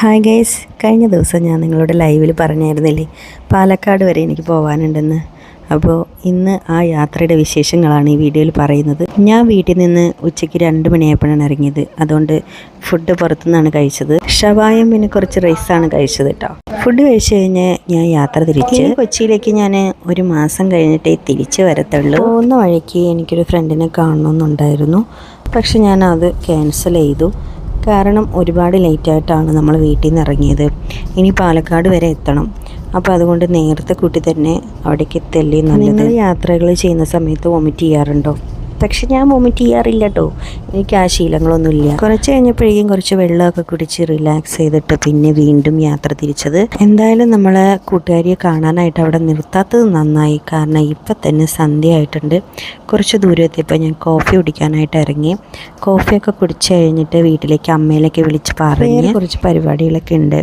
Hi guys കഴിഞ്ഞ ദിവസം ഞാൻ നിങ്ങളുടെ ലൈവിൽ പറഞ്ഞായിരുന്നില്ലേ? പാലക്കാട് വരെ എനിക്ക് പോകാനുണ്ടെന്ന് അപ്പോൾ ഇന്ന് ആ യാത്രയുടെ വിശേഷങ്ങളാണ് ഈ വീഡിയോയിൽ പറയുന്നത്. ഞാൻ വീട്ടിൽ നിന്ന് ഉച്ചയ്ക്ക് രണ്ട് മണിയായപ്പോഴാണ് ഇറങ്ങിയത്. അതുകൊണ്ട് ഫുഡ് പുറത്തുനിന്നാണ് കഴിച്ചത്. ഷവായും പിന്നെ കുറച്ച് റൈസാണ് കഴിച്ചത് കേട്ടോ ഫുഡ് കഴിച്ച് കഴിഞ്ഞ് ഞാൻ യാത്ര തിരിച്ച്. കൊച്ചിയിലേക്ക് ഞാൻ ഒരു മാസം കഴിഞ്ഞിട്ടേ തിരിച്ച് വരത്തുള്ളൂ. പോകുന്ന വഴിക്ക് എനിക്കൊരു ഫ്രണ്ടിനെ കാണണമെന്നുണ്ടായിരുന്നു. പക്ഷെ ഞാൻ അത് ക്യാൻസൽ ചെയ്തു. കാരണം ഒരുപാട് ലേറ്റായിട്ടാണ് നമ്മൾ വീട്ടിൽ നിന്ന് ഇറങ്ങിയത്. ഇനി പാലക്കാട് വരെ എത്തണം. അപ്പോൾ അതുകൊണ്ട് നേരത്തെ കൂട്ടി തന്നെ അവിടേക്ക് എത്തല്ലേ നല്ലത്? യാത്രകൾ ചെയ്യുന്ന സമയത്ത് വൊമിറ്റ് ചെയ്യാറുണ്ടോ? പക്ഷെ ഞാൻ വോമിറ്റ് ചെയ്യാറില്ല കേട്ടോ എനിക്ക് ആ ശീലങ്ങളൊന്നുമില്ല. കുറച്ച് കഴിഞ്ഞപ്പോഴേക്കും കുറച്ച് വെള്ളമൊക്കെ കുടിച്ച് റിലാക്സ് ചെയ്തിട്ട് പിന്നെ വീണ്ടും യാത്ര തിരിച്ചത്. എന്തായാലും നമ്മളെ കൂട്ടുകാരിയെ കാണാനായിട്ട് അവിടെ നിർത്താത്തത് നന്നായി. കാരണം ഇപ്പം തന്നെ സന്ധ്യയായിട്ടുണ്ട് കുറച്ച് ദൂരത്തെപ്പോൾ ഞാൻ കോഫി കുടിക്കാനായിട്ട് ഇറങ്ങി. കോഫിയൊക്കെ കുടിച്ച് കഴിഞ്ഞിട്ട് വീട്ടിലേക്ക് അമ്മയിലേക്ക് വിളിച്ച് പറഞ്ഞ് കുറച്ച് പരിപാടികളൊക്കെ ഉണ്ട്.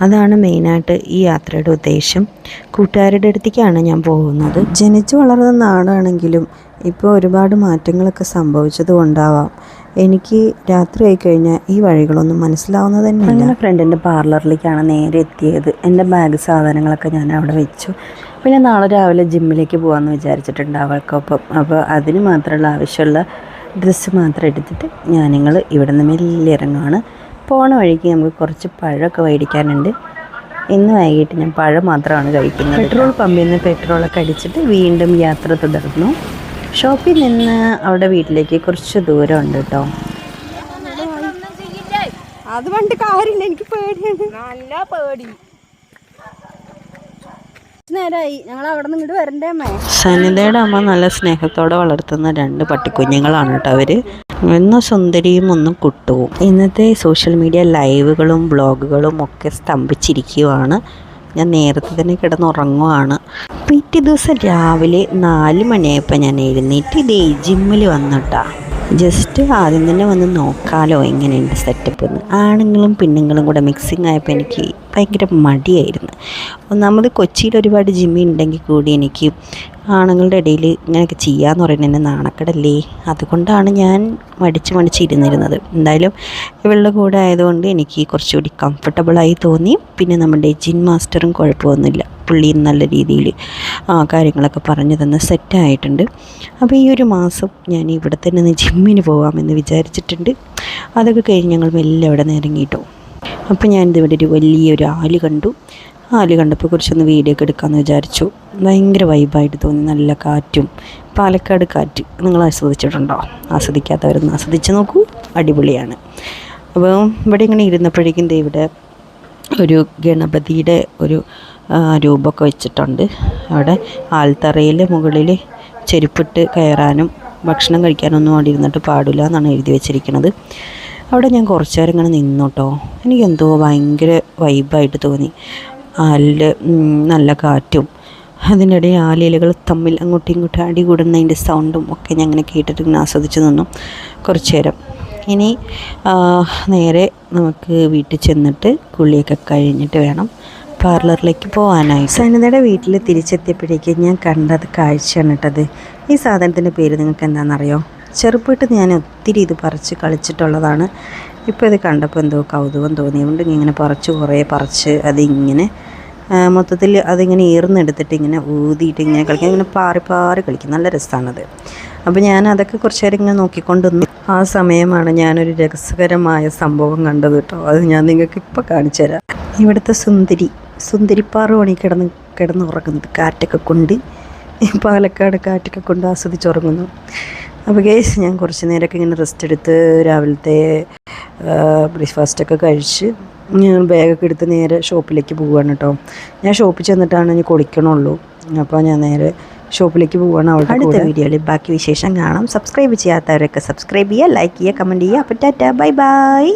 അതാണ് മെയിനായിട്ട് ഈ യാത്രയുടെ ഉദ്ദേശം. കൂട്ടുകാരുടെ അടുത്തേക്കാണ് ഞാൻ പോകുന്നത്. ജനിച്ചു വളർന്ന നാടാണെങ്കിലും ഇപ്പോൾ ഒരുപാട് മാറ്റങ്ങളൊക്കെ സംഭവിച്ചത് കൊണ്ടാവാം. എനിക്ക് രാത്രി ആയി കഴിഞ്ഞാൽ ഈ വഴികളൊന്നും മനസ്സിലാവുന്നത് തന്നെ അങ്ങനെ ഫ്രണ്ടിന്റെ പാർലറിലേക്കാണ് നേരെ എത്തിയത്. എന്റെ ബാഗ് സാധനങ്ങളൊക്കെ ഞാൻ അവിടെ വെച്ചു. പിന്നെ നാളെ രാവിലെ ജിമ്മിലേക്ക് പോകാമെന്ന് വിചാരിച്ചിട്ടുണ്ട് അവൾക്കൊപ്പം. അപ്പോൾ അതിന് മാത്രമുള്ള ആവശ്യമുള്ള ഡ്രസ്സ് മാത്രം എടുത്തിട്ട് ഞാൻ നിങ്ങൾ ഇവിടെ നിന്ന് മെല്ലെ ഇറങ്ങുകയാണ് പോണ വഴിക്ക് നമുക്ക് കുറച്ച് പഴമൊക്കെ മേടിക്കാനുണ്ട്. ഇന്ന് വൈകിട്ട് ഞാൻ പഴം മാത്രമാണ് കഴിക്കുന്നത്. പെട്രോൾ പമ്പിൽ നിന്ന് പെട്രോളൊക്കെ അടിച്ചിട്ട് വീണ്ടും യാത്ര തുടർന്നു. ഷോപ്പിൽ നിന്ന് അവിടെ വീട്ടിലേക്ക് കുറച്ച് ദൂരം ഉണ്ട് കേട്ടോ. അത് പണ്ട് കാര്യമില്ല എനിക്ക് പേടിയാണ്. നല്ല പേടി. ഞങ്ങൾ അവിടെ നിന്ന് ഇങ്ങോട്ട് വരണ്ടേ അമ്മേ? സനിതയുടെ അമ്മ നല്ല സ്നേഹത്തോടെ വളർത്തുന്ന രണ്ട് പട്ടിക്കുഞ്ഞുങ്ങളാണ് കേട്ടോ അവർ. ഒന്ന് സുന്ദരിയും ഒന്ന് കുട്ടുവും. ഇന്നത്തെ സോഷ്യൽ മീഡിയ ലൈവുകളും ബ്ലോഗുകളും ഒക്കെ സ്തംഭിച്ചിരിക്കുവാണ്. ഞാൻ നേരത്തെ തന്നെ കിടന്നുറങ്ങുവാണ്. പിറ്റേ ദിവസം രാവിലെ നാല് മണിയായപ്പോൾ ഞാൻ എഴുന്നേറ്റ് ഇതേ ജിമ്മിൽ വന്നിട്ടാ. ജസ്റ്റ് ആദ്യം തന്നെ വന്ന് നോക്കാലോ എങ്ങനെയുണ്ട് സെറ്റപ്പ് എന്ന് ആണുങ്ങളും പെണ്ണുങ്ങളും കൂടെ മിക്സിങ് ആയപ്പോൾ എനിക്ക് ഭയങ്കര മടിയായിരുന്നു. ഒന്നാമത് കൊച്ചിയിൽ ഒരുപാട് ജിമ്മി ഉണ്ടെങ്കിൽ കൂടി എനിക്ക് ആണുങ്ങളുടെ ഇടയിൽ ഇങ്ങനെയൊക്കെ ചെയ്യാന്ന് പറയുന്നത് എന്നെ നാണക്കടല്ലേ. അതുകൊണ്ടാണ് ഞാൻ മടിച്ച് മടിച്ച് ഇരുന്നിരുന്നത്. എന്തായാലും ഇവളുടെ കൂടെ ആയതുകൊണ്ട് എനിക്ക് കുറച്ചുകൂടി കംഫർട്ടബിളായി തോന്നി. പിന്നെ നമ്മുടെ ജിൻ മാസ്റ്ററും കുഴപ്പമൊന്നുമില്ല. പുള്ളി നല്ല രീതിയിൽ ആ കാര്യങ്ങളൊക്കെ പറഞ്ഞു തന്ന് സെറ്റായിട്ടുണ്ട് അപ്പോൾ ഈ ഒരു മാസം ഞാൻ ഇവിടെ തന്നെ ജിമ്മിന് പോകാമെന്ന് വിചാരിച്ചിട്ടുണ്ട്. അതൊക്കെ കഴിഞ്ഞ് ഞങ്ങൾ മെല്ലെ അവിടെ നിന്ന് ഇറങ്ങിയിട്ടോ അപ്പോൾ ഞാനിതിവിടെ ഒരു വലിയൊരു ആൽ കണ്ടു. ആൽ കണ്ടപ്പോൾ കുറച്ചൊന്ന് വീഡിയോ ഒക്കെ എടുക്കാമെന്ന് വിചാരിച്ചു. ഭയങ്കര വൈബായിട്ട് തോന്നി. നല്ല കാറ്റും പാലക്കാട് കാറ്റ്. നിങ്ങൾ ആസ്വദിച്ചിട്ടുണ്ടോ? ആസ്വദിക്കാത്തവരൊന്ന് ആസ്വദിച്ച് നോക്കൂ. അടിപൊളിയാണ്. അപ്പോൾ ഇവിടെ ഇങ്ങനെ ഇരുന്നപ്പോഴേക്കും ഇവിടെ ഒരു ഗണപതിയുടെ ഒരു രൂപമൊക്കെ വെച്ചിട്ടുണ്ട്. അവിടെ ആൽത്തറയിൽ മുകളിൽ ചെരുപ്പിട്ട് കയറാനും ഭക്ഷണം കഴിക്കാനൊന്നും അവിടെ ഇരുന്നിട്ട് പാടില്ല എന്നാണ് എഴുതി വെച്ചിരിക്കുന്നത്. അവിടെ ഞാൻ കുറച്ച് നേരം ഇങ്ങനെ നിന്നു കേട്ടോ. എനിക്കെന്തോ ഭയങ്കര വൈബായിട്ട് തോന്നി. ആലിൽ നല്ല കാറ്റും. അതിനിടെ ആലിലകൾ തമ്മിൽ അങ്ങോട്ടും ഇങ്ങോട്ടും അടി കൂടുന്നതിന്റെ സൗണ്ടും ഒക്കെ ഞാൻ അങ്ങനെ കേട്ടിട്ട് ഇങ്ങനെ ആസ്വദിച്ച് നിന്നു കുറച്ചു നേരം. ഇനി നേരെ നമുക്ക് വീട്ടിൽ ചെന്നിട്ട് കുളിയൊക്കെ കഴിഞ്ഞിട്ട് വേണം പാർലറിലേക്ക് പോകാനായി സനിതയുടെ വീട്ടിൽ തിരിച്ചെത്തിയപ്പോഴേക്ക് ഞാൻ കണ്ടത് കാഴ്ചയാണ് കേട്ടത്. ഈ സാധനത്തിന്റെ പേര് നിങ്ങൾക്ക് എന്താണെന്നറിയോ ചെറുപ്പമായിട്ട് ഞാൻ ഒത്തിരി ഇത് പറിച്ച് കളിച്ചിട്ടുള്ളതാണ്. ഇപ്പോൾ ഇത് കണ്ടപ്പോൾ എന്തോ കൗതുകം തോന്നിയതുകൊണ്ട് ഇങ്ങനെ പറിച്ച് കുറേ പറിച്ച് അതിങ്ങനെ മൊത്തത്തിൽ അതിങ്ങനെ ഈർന്നെടുത്തിട്ട് ഇങ്ങനെ ഊതിയിട്ട് ഇങ്ങനെ കളിക്കാൻ ഇങ്ങനെ പാറി പാറി കളിക്കും. നല്ല രസമാണത് അപ്പോൾ ഞാൻ അതൊക്കെ കുറച്ച് നേരം ഇങ്ങനെ നോക്കിക്കൊണ്ടുവന്നു ആ സമയമാണ് ഞാനൊരു രസകരമായ സംഭവം കണ്ടത് കേട്ടോ. അത് ഞാൻ നിങ്ങൾക്ക് ഇപ്പോൾ കാണിച്ചു തരാം. ഇവിടുത്തെ സുന്ദരി സുന്ദരിപ്പാറ പണി കിടന്ന് ഉറങ്ങുന്നത് കാറ്റൊക്കെ കൊണ്ട് പാലക്കാട് കാറ്റൊക്കെ കൊണ്ട് ആസ്വദിച്ചുറങ്ങുന്നു. അപ്പോൾ കേസ് ഞാൻ കുറച്ച് നേരമൊക്കെ ഇങ്ങനെ റെസ്റ്റ് എടുത്ത് രാവിലത്തെ ബ്രേക്ക്ഫാസ്റ്റൊക്കെ കഴിച്ച് ഞാൻ ബാഗൊക്കെ എടുത്ത് നേരെ ഷോപ്പിലേക്ക് പോവുകയാണ് കേട്ടോ ഞാൻ ഷോപ്പിൽ ചെന്നിട്ടാണ് ഇനി കുളിക്കണുള്ളൂ. അപ്പോൾ ഞാൻ നേരെ ഷോപ്പിലേക്ക് പോവുകയാണ് അവിടെ അടുത്ത വീഡിയോയിൽ ബാക്കി വിശേഷം കാണാം. സബ്സ്ക്രൈബ് ചെയ്യാത്തവരൊക്കെ സബ്സ്ക്രൈബ് ചെയ്യുക ലൈക്ക് ചെയ്യുക കമന്റ് ചെയ്യുക. അപ്പോൾ ടാറ്റ ബൈ ബൈ